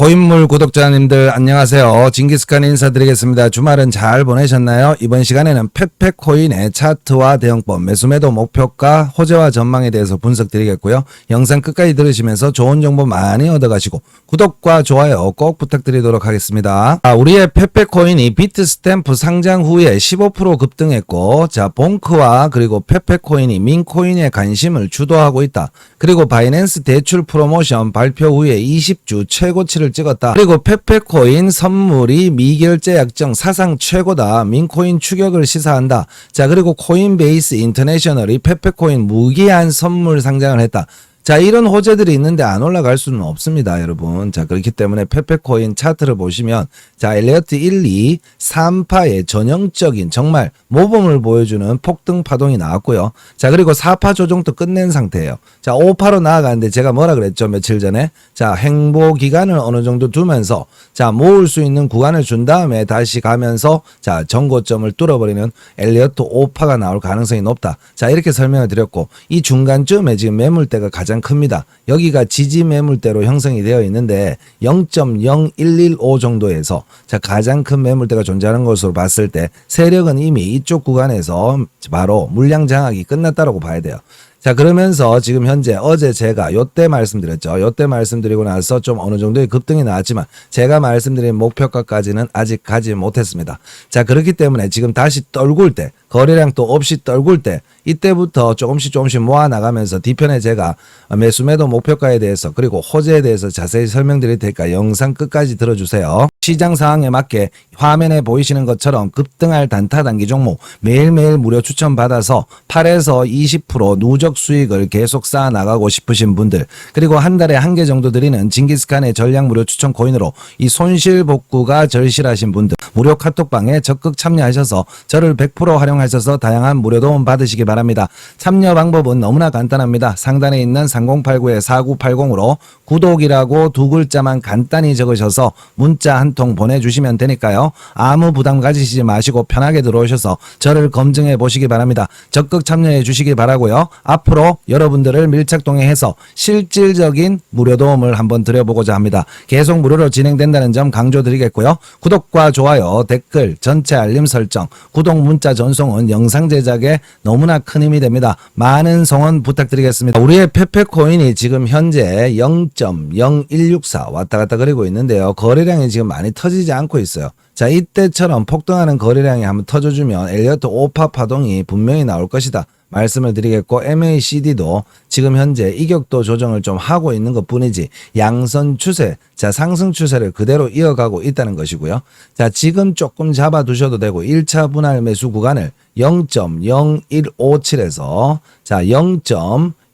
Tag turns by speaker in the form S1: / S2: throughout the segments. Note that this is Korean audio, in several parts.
S1: 코인물 구독자님들 안녕하세요. 징기스칸 인사드리겠습니다. 주말은 잘 보내셨나요? 이번 시간에는 페페코인의 차트와 대응법, 매수매도 목표가, 호재와 전망에 대해서 분석드리겠고요. 영상 끝까지 들으시면서 좋은 정보 많이 얻어가시고 구독과 좋아요 꼭 부탁드리도록 하겠습니다. 아, 우리의 페페코인이 비트 스탬프 상장 후에 15% 급등했고 자 봉크와 그리고 페페코인이 민코인의 관심을 주도하고 있다. 그리고 바이낸스 대출 프로모션 발표 후에 20주 최고치를 찍었다. 그리고 페페코인 선물이 미결제 약정 사상 최고다. 민코인 추격을 시사한다. 자, 그리고 코인베이스 인터내셔널이 페페코인 무기한 선물 상장을 했다. 자, 이런 호재들이 있는데 안 올라갈 수는 없습니다, 여러분. 자, 그렇기 때문에 페페코인 차트를 보시면, 자, 엘리어트 1, 2, 3파의 전형적인 정말 모범을 보여주는 폭등 파동이 나왔고요. 자, 그리고 4파 조정도 끝낸 상태예요. 자, 5파로 나아가는데 제가 뭐라 그랬죠, 며칠 전에? 자, 행보 기간을 어느 정도 두면서, 자, 모을 수 있는 구간을 준 다음에 다시 가면서, 자, 정고점을 뚫어버리는 엘리어트 5파가 나올 가능성이 높다. 자, 이렇게 설명을 드렸고, 이 중간쯤에 지금 매물대가 가장 큽니다. 여기가 지지 매물대로 형성이 되어 있는데 0.0115 정도에서 자 가장 큰 매물대가 존재하는 것으로 봤을 때 세력은 이미 이쪽 구간에서 바로 물량 장악이 끝났다라고 봐야 돼요. 자 그러면서 지금 현재 어제 제가 요때 말씀드렸죠. 요때 말씀드리고 나서 좀 어느 정도의 급등이 나왔지만 제가 말씀드린 목표가까지는 아직 가지 못했습니다. 자 그렇기 때문에 지금 다시 떨굴 때 거래량 또 없이 떨굴 때 이때부터 조금씩 조금씩 모아 나가면서 뒤편에 제가 매수 매도 목표가에 대해서 그리고 호재에 대해서 자세히 설명드릴 테니까 영상 끝까지 들어주세요. 시장 상황에 맞게 화면에 보이시는 것처럼 급등할 단타 단기 종목 매일매일 무료 추천 받아서 8에서 20% 누적 수익을 계속 쌓아 나가고 싶으신 분들 그리고 한 달에 한 개 정도 드리는 징기스칸의 전략 무료 추천 코인으로 이 손실 복구가 절실하신 분들 무료 카톡방에 적극 참여하셔서 저를 100% 활용하셔서 다양한 무료 도움 받으시기 바랍니다. 참여 방법은 너무나 간단합니다. 상단에 있는 3089-4980으로 구독이라고 두 글자만 간단히 적으셔서 문자 한 통 보내주시면 되니까요. 아무 부담 가지시지 마시고 편하게 들어오셔서 저를 검증해 보시기 바랍니다. 적극 참여해 주시기 바라고요. 앞으로 여러분들을 밀착 동행해서 실질적인 무료 도움을 한번 드려보고자 합니다. 계속 무료로 진행된다는 점 강조드리겠고요. 구독과 좋아요, 댓글, 전체 알림 설정, 구독 문자 전송은 영상 제작에 너무나 큰 힘이 됩니다. 많은 성원 부탁드리겠습니다. 우리의 페페코인이 지금 현재 0.0164 왔다 갔다 그리고 있는데요. 거래량이 지금 많이 터지지 않고 있어요. 자, 이때처럼 폭등하는 거래량이 한번 터져주면 엘리어트 오파 파동이 분명히 나올 것이다. 말씀을 드리겠고 MACD도 지금 현재 이격도 조정을 좀 하고 있는 것 뿐이지 양선 추세, 자 상승 추세를 그대로 이어가고 있다는 것이고요. 자 지금 조금 잡아두셔도 되고 1차 분할 매수 구간을 0.0157에서 자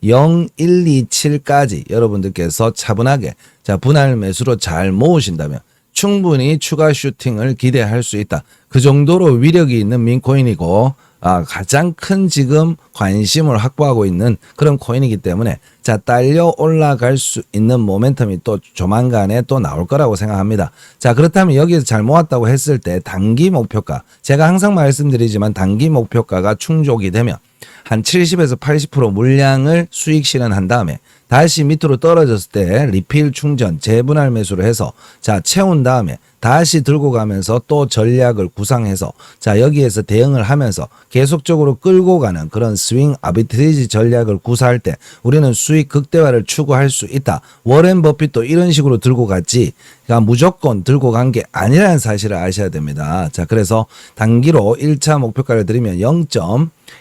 S1: 0.0127까지 여러분들께서 차분하게 자 분할 매수로 잘 모으신다면 충분히 추가 슈팅을 기대할 수 있다. 그 정도로 위력이 있는 민코인이고 아, 가장 큰 지금 관심을 확보하고 있는 그런 코인이기 때문에 자 딸려 올라갈 수 있는 모멘텀이 또 조만간에 또 나올 거라고 생각합니다. 자 그렇다면 여기에서 잘 모았다고 했을 때 단기 목표가 제가 항상 말씀드리지만 단기 목표가가 충족이 되면 한 70에서 80% 물량을 수익 실현한 다음에 다시 밑으로 떨어졌을 때 리필 충전 재분할 매수를 해서 자 채운 다음에 다시 들고 가면서 또 전략을 구상해서 자 여기에서 대응을 하면서 계속적으로 끌고 가는 그런 스윙 아비트리지 전략을 구사할 때 우리는 수익 극대화를 추구할 수 있다. 워렌 버핏도 이런 식으로 들고 갔지. 그러니까 무조건 들고 간 게 아니라는 사실을 아셔야 됩니다. 자 그래서 단기로 1차 목표가를 드리면 0.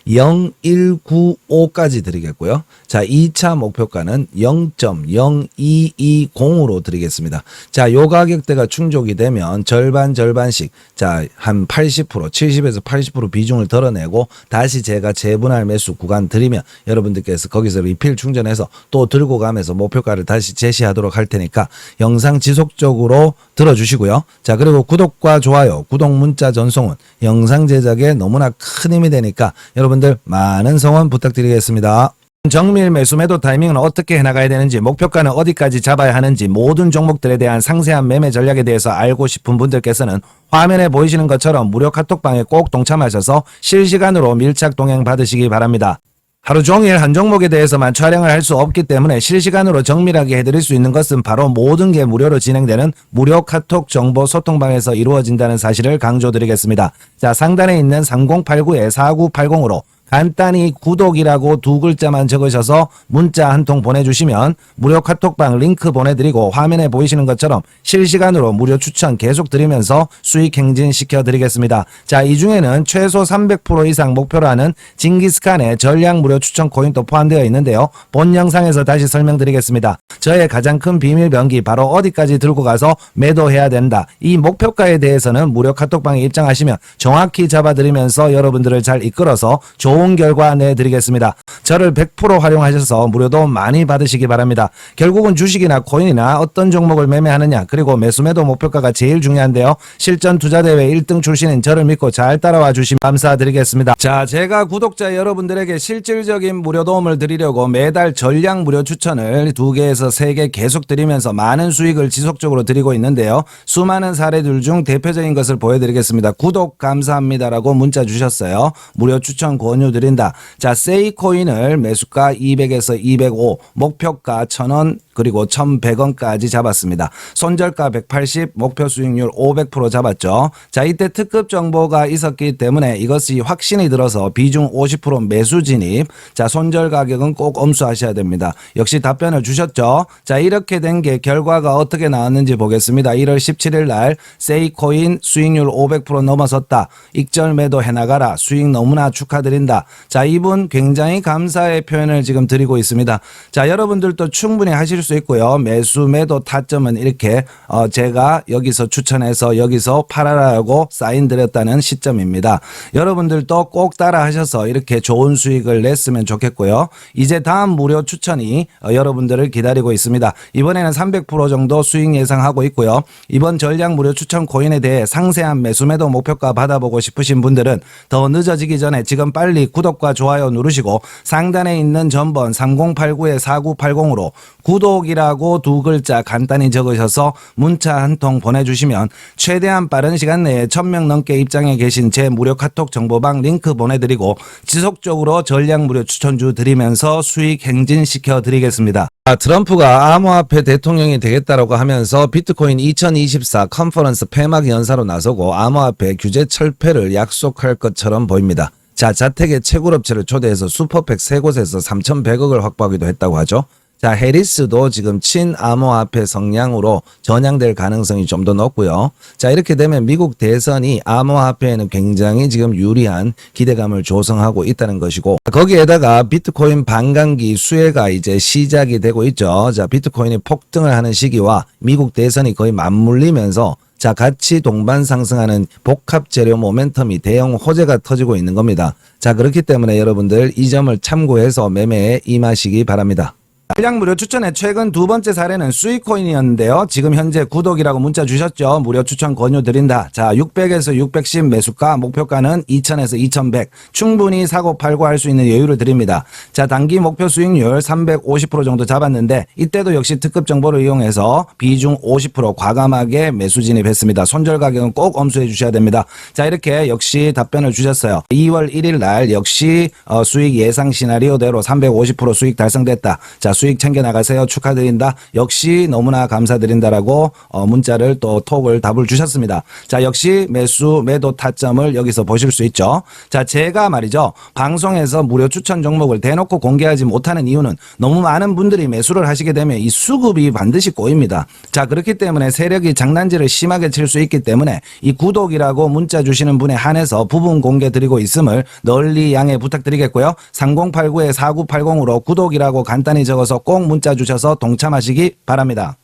S1: 0195까지 드리겠고요. 자, 2차 목표가는 0.0220으로 드리겠습니다. 자, 요 가격대가 충족이 되면 절반 절반씩 자, 한 80%, 70에서 80% 비중을 덜어내고 다시 제가 재분할 매수 구간 드리면 여러분들께서 거기서 리필 충전해서 또 들고 가면서 목표가를 다시 제시하도록 할 테니까 영상 지속적으로 들어주시고요. 자, 그리고 구독과 좋아요, 구독 문자 전송은 영상 제작에 너무나 큰 힘이 되니까 여러분들 많은 성원 부탁드리겠습니다. 정밀 매수 매도 타이밍은 어떻게 해나가야 되는지 목표가는 어디까지 잡아야 하는지 모든 종목들에 대한 상세한 매매 전략에 대해서 알고 싶은 분들께서는 화면에 보이시는 것처럼 무료 카톡방에 꼭 동참하셔서 실시간으로 밀착 동행 받으시기 바랍니다. 하루 종일 한 종목에 대해서만 촬영을 할 수 없기 때문에 실시간으로 정밀하게 해드릴 수 있는 것은 바로 모든 게 무료로 진행되는 무료 카톡 정보 소통방에서 이루어진다는 사실을 강조드리겠습니다. 자, 상단에 있는 3089-4980으로 간단히 구독이라고 두 글자만 적으셔서 문자 한 통 보내주시면 무료 카톡방 링크 보내드리고 화면에 보이시는 것처럼 실시간으로 무료 추천 계속 드리면서 수익 행진 시켜 드리겠습니다. 자, 이 중에는 최소 300% 이상 목표로 하는 징기스칸의 전량 무료 추천 코인도 포함되어 있는데요. 본 영상에서 다시 설명드리겠습니다. 저의 가장 큰 비밀 병기 바로 어디까지 들고 가서 매도해야 된다. 이 목표가에 대해서는 무료 카톡방에 입장하시면 정확히 잡아드리면서 여러분들을 잘 이끌어서 좋은 결과 내드리겠습니다. 저를 100% 활용하셔서 무료도 많이 받으시기 바랍니다. 결국은 주식이나 코인이나 어떤 종목을 매매하느냐 그리고 매수 매도 목표가가 제일 중요한데요. 실전 투자대회 1등 출신인 저를 믿고 잘 따라와 주시면 감사드리겠습니다. 자, 제가 구독자 여러분들에게 실질적인 무료 도움을 드리려고 매달 전량 무료 추천을 두 개에서 세개 계속 드리면서 많은 수익을 지속적으로 드리고 있는데요. 수많은 사례들 중 대표적인 것을 보여드리겠습니다. 구독 감사합니다라고 문자 주셨어요. 무료 추천 권유 드린다. 자, 세이코인을 매수가 200에서 205, 목표가 1000원, 그리고 1100원까지 잡았습니다. 손절가 180, 목표 수익률 500% 잡았죠. 자, 이때 특급 정보가 있었기 때문에 이것이 확신이 들어서 비중 50% 매수 진입. 자, 손절 가격은 꼭 엄수하셔야 됩니다. 역시 답변을 주셨죠. 자, 이렇게 된 게 결과가 어떻게 나왔는지 보겠습니다. 1월 17일 날 세이코인 수익률 500% 넘어섰다. 익절 매도 해나가라. 수익 너무나 축하드린다. 자, 이분 굉장히 감사의 표현을 지금 드리고 있습니다. 자, 여러분들도 충분히 하실 수 있고요. 매수 매도 타점은 이렇게 어, 제가 여기서 추천해서 여기서 팔아라고 사인 드렸다는 시점입니다. 여러분들도 꼭 따라 하셔서 이렇게 좋은 수익을 냈으면 좋겠고요. 이제 다음 무료 추천이 어, 여러분들을 기다리고 있습니다. 이번에는 300% 정도 수익 예상하고 있고요. 이번 전량 무료 추천 코인에 대해 상세한 매수 매도 목표가 받아보고 싶으신 분들은 더 늦어지기 전에 지금 빨리 구독과 좋아요 누르시고 상단에 있는 전번 3089-4980으로 구독 이라고 두 글자 간단히 적으셔서 문자 한 통 보내주시면 최대한 빠른 시간 내에 1000명 넘게 입장해 계신 제 무료 카톡 정보방 링크 보내드리고 지속적으로 전량 무료 추천주 드리면서 수익 행진시켜 드리겠습니다. 아, 트럼프가 암호화폐 대통령이 되겠다라고 하면서 비트코인 2024 컨퍼런스 폐막 연사로 나서고 암호화폐 규제 철폐를 약속할 것처럼 보입니다. 자, 자택의 채굴업체를 초대해서 슈퍼팩 세 곳에서 3,100억을 확보하기도 했다고 하죠. 자, 해리스도 지금 친암호화폐 성향으로 전향될 가능성이 좀 더 높고요. 자, 이렇게 되면 미국 대선이 암호화폐에는 굉장히 지금 유리한 기대감을 조성하고 있다는 것이고 거기에다가 비트코인 반감기 수혜가 이제 시작이 되고 있죠. 자, 비트코인이 폭등을 하는 시기와 미국 대선이 거의 맞물리면서 자, 같이 동반 상승하는 복합 재료 모멘텀이 대형 호재가 터지고 있는 겁니다. 자, 그렇기 때문에 여러분들 이 점을 참고해서 매매에 임하시기 바랍니다. 전량 무료 추천의 최근 두 번째 사례는 수익코인이었는데요. 지금 현재 구독이라고 문자 주셨죠. 무료 추천 권유 드린다. 자, 600에서 610 매수가, 목표가는 2000에서 2100. 충분히 사고 팔고 할 수 있는 여유를 드립니다. 자, 단기 목표 수익률 350% 정도 잡았는데 이때도 역시 특급 정보를 이용해서 비중 50% 과감하게 매수 진입했습니다. 손절 가격은 꼭 엄수해 주셔야 됩니다. 자, 이렇게 역시 답변을 주셨어요. 2월 1일 날 역시 어, 수익 예상 시나리오대로 350% 수익 달성됐다. 자, 수익 챙겨 나가세요. 축하드린다. 역시 너무나 감사드린다라고 어, 문자를 또 톡을 답을 주셨습니다. 자, 역시 매수 매도 타점을 여기서 보실 수 있죠. 자, 제가 말이죠. 방송에서 무료 추천 종목을 대놓고 공개하지 못하는 이유는 너무 많은 분들이 매수를 하시게 되면 이 수급이 반드시 꼬입니다. 자, 그렇기 때문에 세력이 장난질을 심하게 칠 수 있기 때문에 이 구독이라고 문자 주시는 분에 한해서 부분 공개 드리고 있음을 널리 양해 부탁드리겠고요. 3089-4980으로 구독이라고 간단히 적 어서 꼭 문자 주셔서 동참하시기 바랍니다.